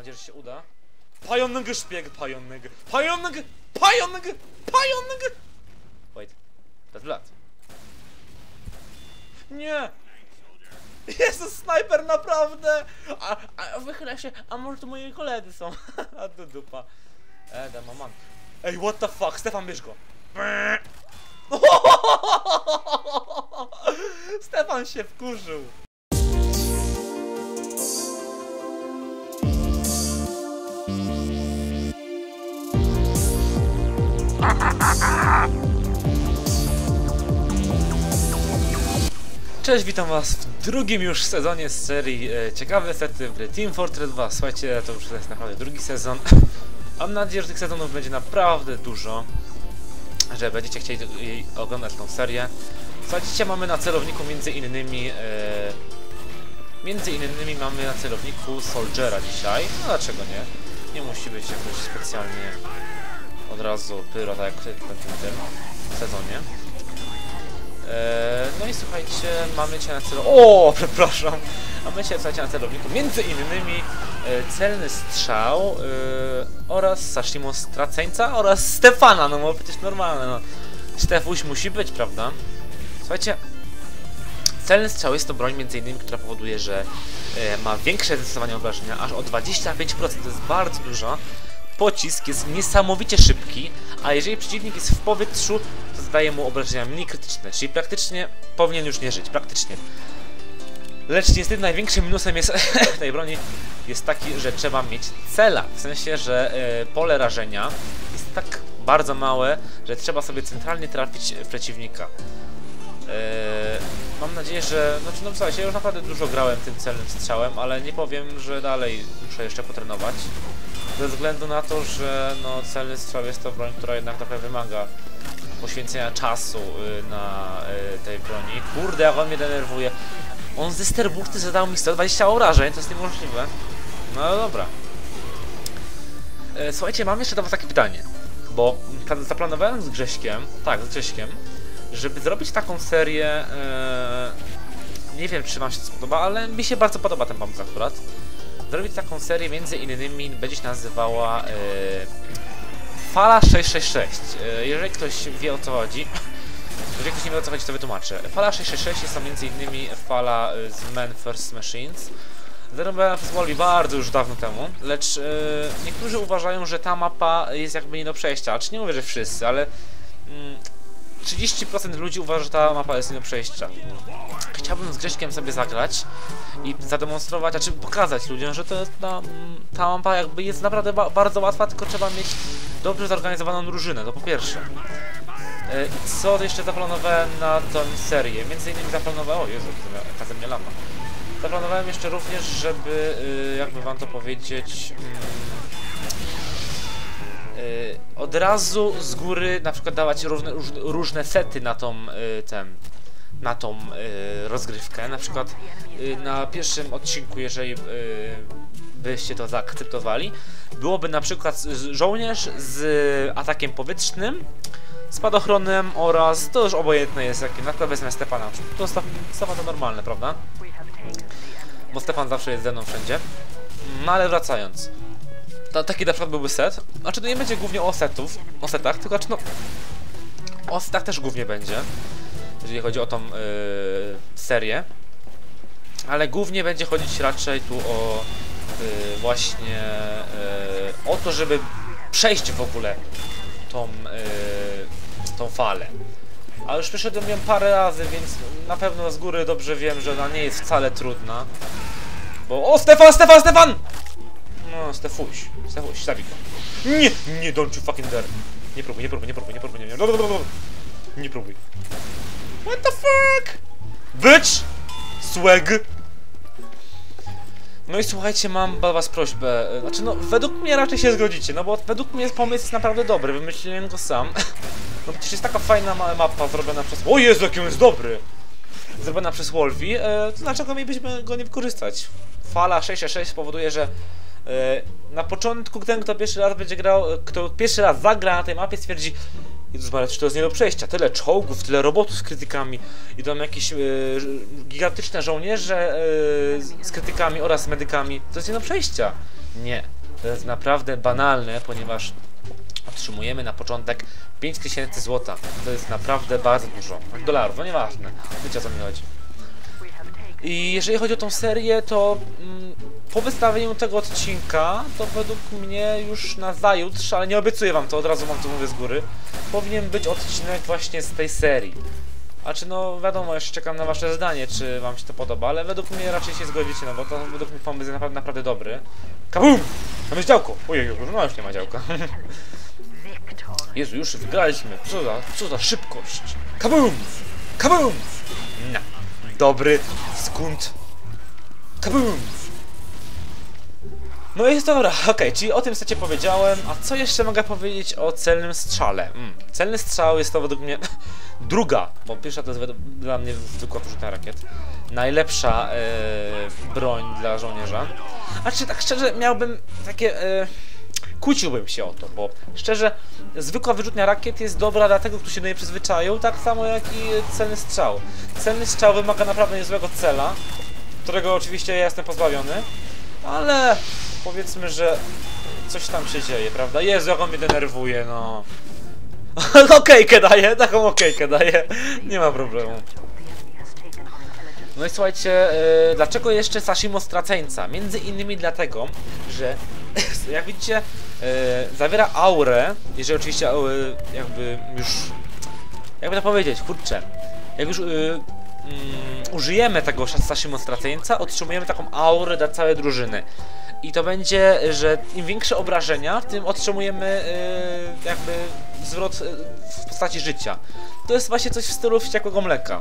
nadzieję, że się uda. Pająk szpieg, pająk, pająk, pająk, pająk! Wait, that's blood. Nie! Jezus, snajper, naprawdę! A, a wychyla się, a może to moi koledzy są? a to dupa. E, man. Ej, what the fuck, Stefan, bierz go. Stefan się wkurzył. Cześć, witam was w drugim już sezonie z serii e, Ciekawe sety w Team Fortress 2. Słuchajcie, to już jest naprawdę drugi sezon. Mam nadzieję, że tych sezonów będzie naprawdę dużo, że będziecie chcieli oglądać tą serię. Słuchajcie, mamy na celowniku między innymi... E, między innymi mamy na celowniku Soldiera dzisiaj. No dlaczego nie? Nie musi być jakoś specjalnie od razu pyro, tak jak w tym sezonie. Eee, no i słuchajcie, mamy cię na celu... O, przepraszam! Mamy cię, słuchajcie, na celowniku między innymi e, celny strzał e, oraz Sashimo Straceńca oraz Stefana, no bo przecież normalne, no. Stefuś musi być, prawda? Słuchajcie, celny strzał jest to broń między innymi, która powoduje, że e, ma większe zdecydowanie obrażenia, aż o 25%, to jest bardzo dużo pocisk jest niesamowicie szybki, a jeżeli przeciwnik jest w powietrzu, zadaje mu obrażenia mniej krytyczne, czyli praktycznie powinien już nie żyć, praktycznie. Lecz niestety największym minusem jest tej broni jest taki, że trzeba mieć cela, w sensie, że e, pole rażenia jest tak bardzo małe, że trzeba sobie centralnie trafić w przeciwnika. E, mam nadzieję, że... Znaczy, no słuchajcie, ja już naprawdę dużo grałem tym celnym strzałem, ale nie powiem, że dalej muszę jeszcze potrenować ze względu na to, że no, celny strzał jest to broń, która jednak trochę wymaga poświęcenia czasu y, na y, tej broni. Kurde, jak on mnie denerwuje. On ze sterbuchty zadał mi 120 obrażeń, to jest niemożliwe. No dobra. E, słuchajcie, mam jeszcze do was takie pytanie. Bo zaplanowałem z Grześkiem, tak, z Grześkiem, żeby zrobić taką serię... E, nie wiem, czy wam się to spodoba, ale mi się bardzo podoba ten pomysł akurat zrobić taką serię, między innymi będzie się nazywała e, Fala 666. E, jeżeli ktoś wie o co chodzi, jeżeli ktoś nie wie o co chodzi, to wytłumaczę. Fala 666 jest to innymi fala e, z Man First Machines. W Wolvi bardzo już dawno temu, lecz e, niektórzy uważają, że ta mapa jest jakby nie do przejścia. Czy nie mówię, że wszyscy, ale mm, 30% ludzi uważa, że ta mapa jest nie do przejścia. Chciałbym z Grześkiem sobie zagrać i zademonstrować, a czy pokazać ludziom, że to jest ta, ta mapa jakby jest naprawdę ba bardzo łatwa, tylko trzeba mieć dobrze zorganizowaną drużynę, to po pierwsze. E, co jeszcze zaplanowałem na tą serię? Między innymi zaplanowałem... O Jezu, ta ze mnie lama. Zaplanowałem jeszcze również, żeby, y, jakby wam to powiedzieć... Mm, od razu z góry na przykład dawać różne, różne sety na tą y, ten na tą y, rozgrywkę. Na przykład y, na pierwszym odcinku, jeżeli byście to zaakceptowali, byłoby na przykład żołnierz z atakiem powietrznym, spadochronem oraz, to już obojętne jest jakie, na przykład wezmę Stefana. To Stefan to normalne, prawda? Bo Stefan zawsze jest ze mną wszędzie. No ale wracając. To, taki na przykład byłby set. Znaczy to nie będzie głównie o setów, o setach, tylko znaczy no... O setach też głównie będzie jeżeli chodzi o tą yy, serię. Ale głównie będzie chodzić raczej tu o yy, właśnie yy, o to, żeby przejść w ogóle tą, yy, tą falę. A już przeszedłem ją parę razy, więc na pewno z góry dobrze wiem, że ona nie jest wcale trudna. Bo... O, Stefan, Stefan, Stefan! No, Stefuś, Stefuś, zabij go. Nie, nie, don't you fucking dare. Nie próbuj, nie próbuj, nie próbuj, nie próbuj, nie, nie, nie, nie próbuj. What the fuck? Bitch! Swag! No i słuchajcie, mam dla was prośbę. Znaczy, no, według mnie raczej się zgodzicie, no bo według mnie pomysł jest naprawdę dobry, wymyśliłem go sam. No przecież jest taka fajna mapa zrobiona przez... O Jezu, jaki on jest dobry! Zrobiona przez Wolvi, e, to dlaczego mielibyśmy go nie wykorzystać? Fala 666 powoduje, że na początku ten, kto pierwszy raz będzie grał, kto pierwszy raz zagra na tej mapie stwierdzi Jezus Maria, czy to jest nie do przejścia? Tyle czołgów, tyle robotów z krytykami i tam jakieś gigantyczne żołnierze z krytykami oraz medykami. To jest nie do przejścia. Nie. To jest naprawdę banalne, ponieważ otrzymujemy na początek 5000 złota. To jest naprawdę bardzo dużo. Dolarów, no nieważne. Wiecie o co mi chodzi. I jeżeli chodzi o tą serię, to mm, po wystawieniu tego odcinka, to według mnie już na zajutrz, ale nie obiecuję wam to, od razu wam to mówię z góry, powinien być odcinek właśnie z tej serii. A czy no wiadomo, jeszcze czekam na wasze zdanie, czy wam się to podoba, ale według mnie raczej się zgodzicie, no bo to według mnie pomysł jest naprawdę, naprawdę dobry. Kabum! Tam jest działko! Ojej, no już nie ma działka. Jezu, już wygraliśmy. Co za, co za szybkość. Kabum! Kabum! Dobry skunt. Kabum! No jest dobra, okej, czyli o tym secie powiedziałem, a co jeszcze mogę powiedzieć o celnym strzale? Mm, celny strzał jest to według mnie druga, bo pierwsza to jest dla mnie zwykła wyrzutnia rakiet. Najlepsza e, broń dla żołnierza. A czy tak szczerze miałbym takie... E, kłóciłbym się o to, bo szczerze, zwykła wyrzutnia rakiet jest dobra dla tego, którzy się do niej przyzwyczają, tak samo jak i celny strzał. Celny strzał wymaga naprawdę niezłego cela, którego oczywiście ja jestem pozbawiony, ale powiedzmy, że coś tam się dzieje, prawda? Jezu, jak on mnie denerwuje, no. okejkę daję, taką okejkę daję, nie ma problemu. No i słuchajcie, yy, dlaczego jeszcze Sashimo straceńca? Między innymi dlatego, że jak widzicie, zawiera aurę, jeżeli oczywiście yy, jakby już, jakby to powiedzieć, kurczę, jak już yy, mm, użyjemy tego Sashimo straceńca, otrzymujemy taką aurę dla całej drużyny. I to będzie, że im większe obrażenia, tym otrzymujemy jakby zwrot w postaci życia. To jest właśnie coś w stylu wściekłego mleka.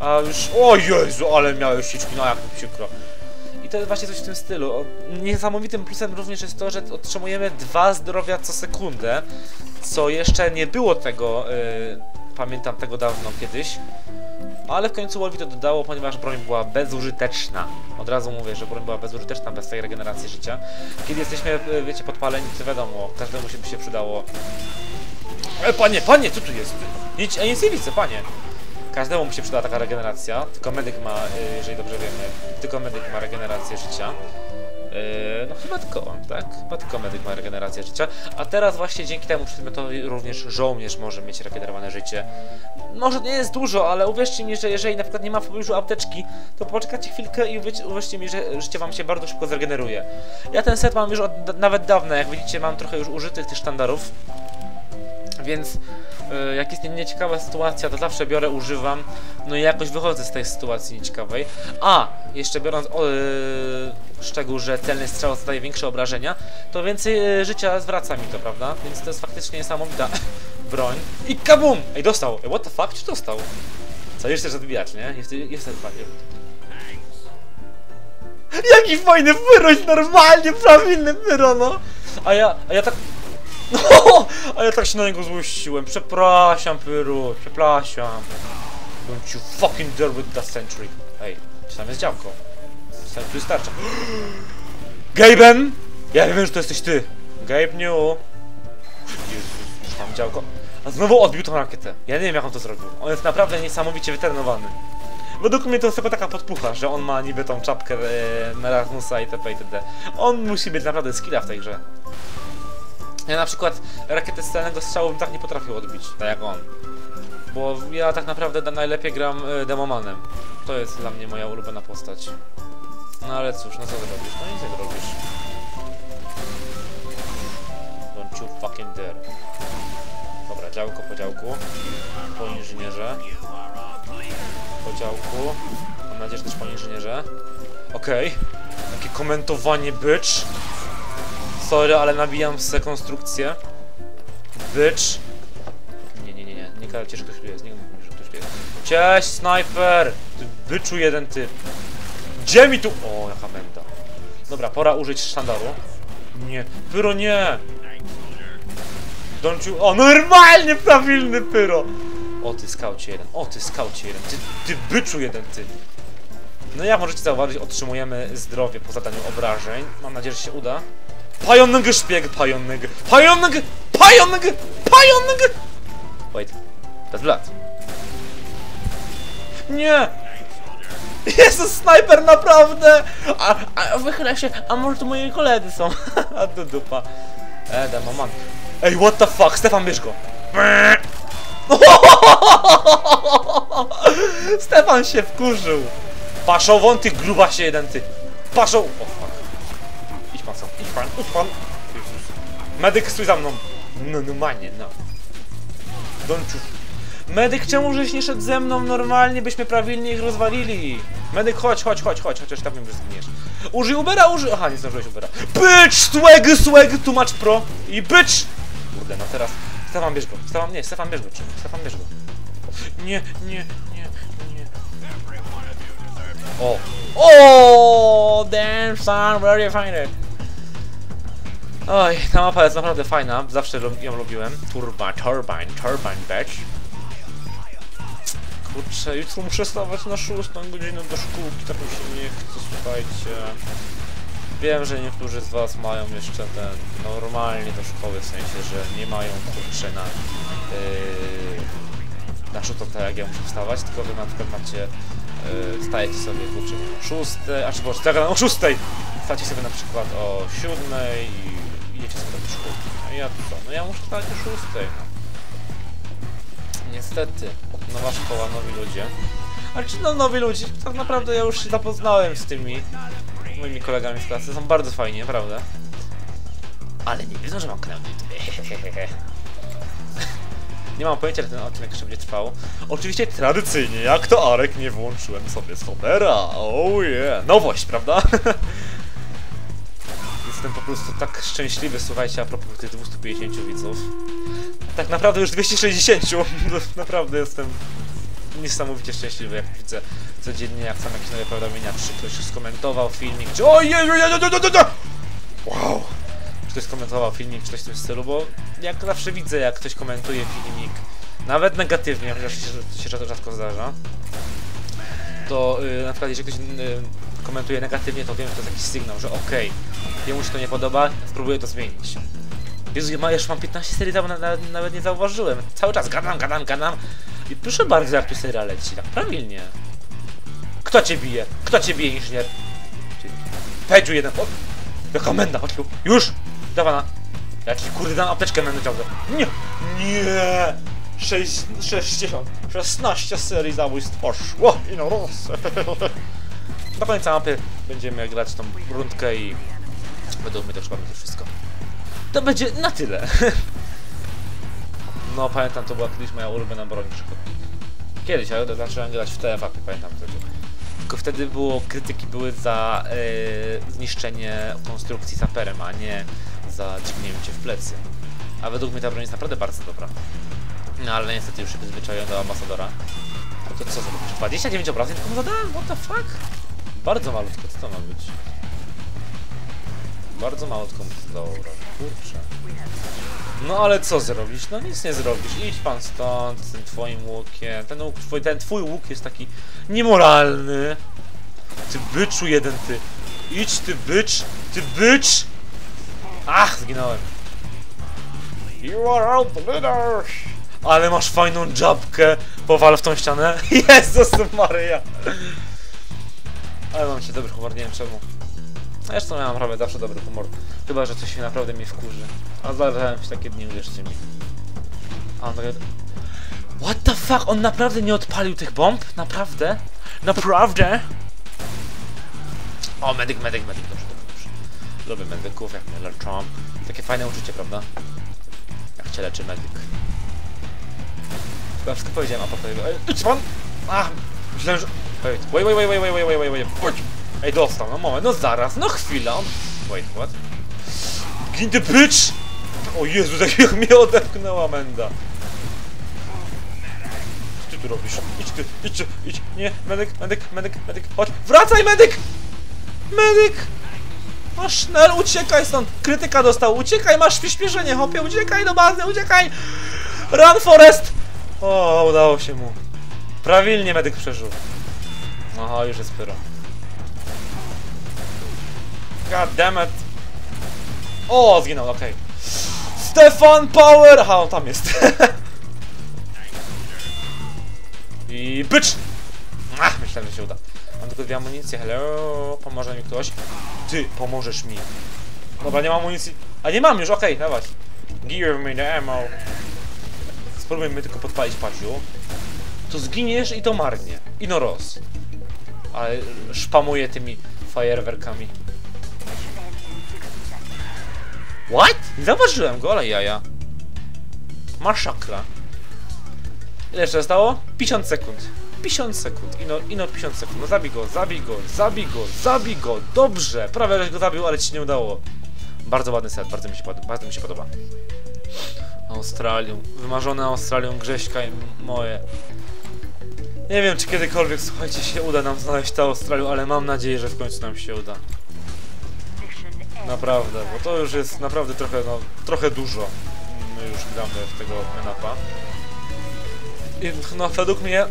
A już, o Jezu, ale miałeś sieczki, no jak mi przykro. To jest właśnie coś w tym stylu. Niesamowitym plusem również jest to, że otrzymujemy dwa zdrowia co sekundę, co jeszcze nie było tego, yy, pamiętam tego dawno kiedyś. Ale w końcu Wolvi to dodało, ponieważ broń była bezużyteczna. Od razu mówię, że broń była bezużyteczna bez tej regeneracji życia. Kiedy jesteśmy, e, wiecie, podpaleni, to wiadomo, każdemu się by się przydało. E, panie, panie, co tu jest? Nic, ja nic nie widzę, panie. Każdemu mu się przyda taka regeneracja, tylko medyk ma, e, jeżeli dobrze wiemy, tylko medyk ma regenerację życia. E, No chyba tylko on, tak? Chyba tylko medyk ma regenerację życia. A teraz właśnie dzięki temu przedmiotowi również żołnierz może mieć regenerowane życie. Może nie jest dużo, ale uwierzcie mi, że jeżeli na przykład nie ma w pobliżu apteczki, to poczekajcie chwilkę i uwierzcie, mi, że życie wam się bardzo szybko zregeneruje. Ja ten set mam już od nawet dawna, jak widzicie mam trochę już użytych tych sztandarów. Więc jak jest nie- nieciekawa sytuacja, to zawsze biorę, używam, no i jakoś wychodzę z tej sytuacji nieciekawej. A, jeszcze biorąc o, e, szczegół, że celny strzał zadaje większe obrażenia, to więcej e, życia zwraca mi to, prawda? Więc to jest faktycznie niesamowita broń. I kabum! Ej, dostał! Ej, what the fuck? Czy dostał? Co, jeszcze chcesz odbijać, nie? Jest, jest odbijać. Jaki fajny wyroś, normalnie, prawilny wyro, no! A ja, a ja tak... No, a ja tak się na niego złościłem. Przepraszam, Pyru, przepraszam. Don't you fucking dare with that century. Ej, czy tam jest działko? Tam tu jest tarcza. Gaben! Ja wiem, że to jesteś ty. Gabe New. Jezus, mam działko. A znowu odbił tą rakietę. Ja nie wiem, jak on to zrobił. On jest naprawdę niesamowicie wytrenowany. Według mnie to jest tylko taka podpucha, że on ma niby tą czapkę e, Meragnusa itp. itd. On musi być naprawdę skilla w tej grze. Ja na przykład rakietę z celnego strzału bym tak nie potrafił odbić, tak jak on. Bo ja tak naprawdę najlepiej gram y, demomanem. To jest dla mnie moja ulubiona postać. No ale cóż, no co ty robisz? No nic nie robisz. Don't you fucking dare. Dobra, działko po działku. Po inżynierze. Po działku. Mam nadzieję, że też po inżynierze. Okej. Takie komentowanie bitch. Sorry, ale nabijam se konstrukcję. Bitch. Nie, nie, nie, nie. Nie gadajcie, że ktoś tu jest. Nie mów że ktoś tu jest. Cześć, snajper! Ty byczu jeden ty. Gdzie mi tu... O, jaka menda. Dobra, pora użyć sztandaru. Nie. Pyro, nie! Don't you... O, normalnie prawilny pyro! O, ty skaucie jeden. O, ty skaucie jeden. Ty, ty byczu jeden, ty. No jak możecie zauważyć, otrzymujemy zdrowie po zadaniu obrażeń. Mam nadzieję, że się uda. Pająk szpieg, pająk, pająk, pająk, pająk! Wait, that's blood. Nie! Jezus, snajper, naprawdę! A, a wychyla się, a może to moi koledzy są? a to dupa. E, demoman. Ej, what the fuck, Stefan, bierz go. Stefan się wkurzył. Paszą won, ty gruba się jeden, ty. Paszą. O fuck. Idź pan pan, idź pan. Medyk, stój za mną. No, no, manie, no. Don't you Medyk, czemu żeś nie szedł ze mną normalnie, byśmy prawilnie ich rozwalili? Medyk, chodź, chodź, chodź, chodź, chociaż tak wiem, że zginiesz. Użyj Ubera, użyj... Aha, nie zdążyłeś Ubera. Bitch, swag, swag, tłumacz pro i bitch! Kurde, no teraz... Stefan, bierz go. Stefan, nie, Stefan, bierz go. czy- Stefan, bierz go. Nie, nie, nie, nie. O. O, damn son, where you find it? Oj, ta mapa jest naprawdę fajna, zawsze ją lubiłem. Turba, turbine, turbine, bitch. Kurczę, jutro muszę stawać na szóstą godzinę do szkółki, tak mi się nie chce, słuchajcie. Wiem, że niektórzy z was mają jeszcze ten normalnie do szkoły, w sensie, że nie mają kurczę na yy, na szóstą tak jak ja muszę wstawać, tylko wy na przykład macie yy, sobie kurczę o szóstej, a czy boże, tak, o szóstej! Wstacie sobie na przykład o siódmej i A ja co? No ja muszę wstać o szóstej, no. Niestety, nowa szkoła, nowi ludzie. Ale czy no nowi ludzie? Tak naprawdę ja już się zapoznałem z tymi moimi kolegami z klasy. Są bardzo fajni, naprawdę. Ale nie wiedzą, że mam kanał. Nie mam pojęcia, ile ten odcinek jeszcze będzie trwał. Oczywiście tradycyjnie, jak to Arek, nie włączyłem sobie Sobera. Oh yeah. Nowość, prawda? Jestem po prostu tak szczęśliwy, słuchajcie, a propos tych 250 widzów. Tak naprawdę już 260. naprawdę jestem niesamowicie szczęśliwy, jak widzę codziennie, jak sam jakieś nowe powiadomienia, czy ktoś skomentował filmik, czy ojej, ojej, ojej, ojej, ojej, ojej. Wow! Czy ktoś skomentował filmik, czy coś w tym stylu, bo jak zawsze widzę, jak ktoś komentuje filmik, nawet negatywnie, chociaż się, się rzadko zdarza, to yy, na przykład jeżeli ktoś yy, komentuje negatywnie, to wiem, że to jest jakiś sygnał, że okej, jemu się to nie podoba, spróbuję to zmienić. Jezu, ja już mam 15 serii, dawno na, nawet nie zauważyłem. Cały czas gadam, gadam, gadam. I proszę bardzo, jak tu seria leci, tak prawilnie. Kto cię bije? Kto cię bije, inżynier? Pedziu jeden. O, jaka menda, chodź tu. Już! Dawana. Ja ci kurde dam apteczkę mędę ciągle. Nie! Nie! 6, 60, 16 serii zabójstw poszło i no roz. Do końca mapy będziemy grać tą rundkę i według mnie to będzie wszystko. To będzie na tyle. No pamiętam, to była kiedyś moja ulubiona broń. Kiedyś, ale zacząłem grać w TFA, pamiętam wtedy. Tylko wtedy było, krytyki były za e, zniszczenie konstrukcji saperem, a nie za dźgnięcie w plecy. A według mnie ta broń jest naprawdę bardzo dobra. No ale niestety już się przyzwyczaiłem do ambasadora. No to co zrobisz? 29 obrażeń tylko mu zadałem? What the fuck? Bardzo malutko, co to ma być? Bardzo zdało obrażeń. Kurczę. No ale co zrobić? No nic nie zrobisz. Idź pan stąd z tym twoim łukiem. Ten, łuk, twój, ten twój łuk jest taki niemoralny. Ty byczu jeden ty. Idź ty bycz. Ty bycz. Ach, zginąłem. You are out leader. Ale masz fajną żabkę. Powal w tą ścianę. Jezus Maria. Ale mam się dobry humor, nie wiem czemu. Zresztą ja mam prawie zawsze dobry humor. Chyba, że coś się naprawdę mi wkurzy. A zdarzają się takie dni, uwierzcie mi. A on takie... What the fuck? On naprawdę nie odpalił tych bomb? Naprawdę? Naprawdę? O, medyk, medyk, medyk, dobrze, dobrze, dobrze. Lubię medyków, jak mnie leczą. Takie fajne uczucie, prawda? Jak cię leczy medyk. Chyba wszystko powiedziałem, a potem... Ej, idź pan! Ach, myślałem, że... Wait, wait, wait, wait, wait, wait, wait, wait, wait. Ej, dostał, no moment, no zaraz, no chwila. Wait, what? Gin the bitch! O Jezu, tak jak mnie odepchnęła menda. Co ty tu robisz? Idź ty, idź idź. Nie, medyk, medyk, medyk, medyk, chodź. Wracaj, medyk! Medyk! Masz sznel, uciekaj stąd! Krytyka dostał, uciekaj, masz przyspieszenie, hopie, uciekaj do bazy, uciekaj! Run, Forest! O, udało się mu. Prawilnie medyk przeżył. Aha, już jest pyro. God damn it. O, zginął, okej. Stefan Power! Aha, on tam jest. I bycz! Ach, myślałem, że się uda. Mam tylko dwie amunicje. Hello, pomoże mi ktoś? Ty, pomożesz mi. Dobra, nie mam amunicji. A nie mam już, okej, dawać. Give me the ammo. Spróbujmy tylko podpalić paciu. To zginiesz i to marnie. I no roz. Ale szpamuję tymi fajerwerkami. What? Nie zauważyłem go, ale jaja. Maszakra. Ile jeszcze zostało? 50 sekund. 50 sekund. Ino, ino 50 sekund. No zabij go, zabij go, zabij go, zabij go. Dobrze. Prawie go zabił, ale ci się nie udało. Bardzo ładny set, bardzo mi się, bardzo mi się podoba. Australią. Wymarzone Australią Grześka i moje. Nie wiem, czy kiedykolwiek, słuchajcie, się uda nam znaleźć tę Australię, ale mam nadzieję, że w końcu nam się uda. Naprawdę, bo to już jest naprawdę trochę, no, trochę dużo. My już gramy w tego menapa. I no, według mnie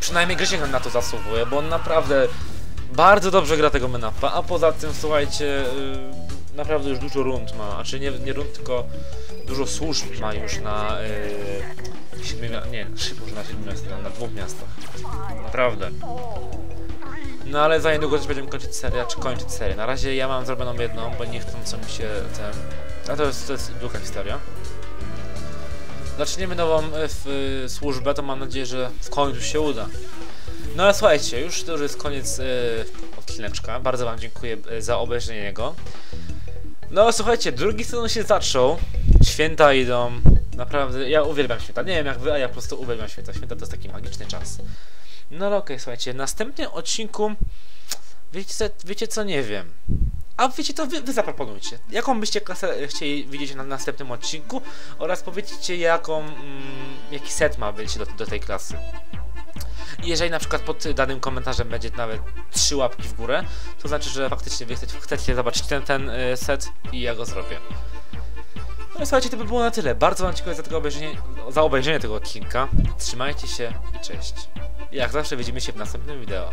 przynajmniej Grzesiek na to zasługuje, bo on naprawdę bardzo dobrze gra tego menapa, a poza tym, słuchajcie, yy, naprawdę już dużo rund ma, a czy nie, nie rund, tylko dużo służb ma już na yy, siedmiu, nie, może na siedmiu miastach, na dwóch miastach. Naprawdę. No ale za niedługo też będziemy kończyć serię, czy kończyć serię. Na razie ja mam zrobioną jedną, bo nie chcę co mi się ten... A to jest, to jest długa historia. Zaczniemy nową e, służbę, to mam nadzieję, że w końcu się uda. No ale słuchajcie, już to już jest koniec e, odcineczka. Bardzo wam dziękuję za obejrzenie go. No słuchajcie, drugi sezon się zaczął. Święta idą. Naprawdę, ja uwielbiam święta. Nie wiem jak wy, a ja po prostu uwielbiam święta. Święta to jest taki magiczny czas. No ale okej, słuchajcie, w następnym odcinku wiecie co, wiecie co, nie wiem. A wiecie to wy, wy zaproponujcie. Jaką byście klasę chcieli widzieć na następnym odcinku oraz powiedzcie jaką, mm, jaki set ma być do, do tej klasy. Jeżeli na przykład pod danym komentarzem będzie nawet trzy łapki w górę, to znaczy, że faktycznie wy chcecie, chcecie zobaczyć ten, ten y, set i ja go zrobię. No i słuchajcie, to by było na tyle. Bardzo wam dziękuję za, tego obejrzenie, za obejrzenie tego odcinka. Trzymajcie się i cześć. Jak zawsze widzimy się w następnym wideo.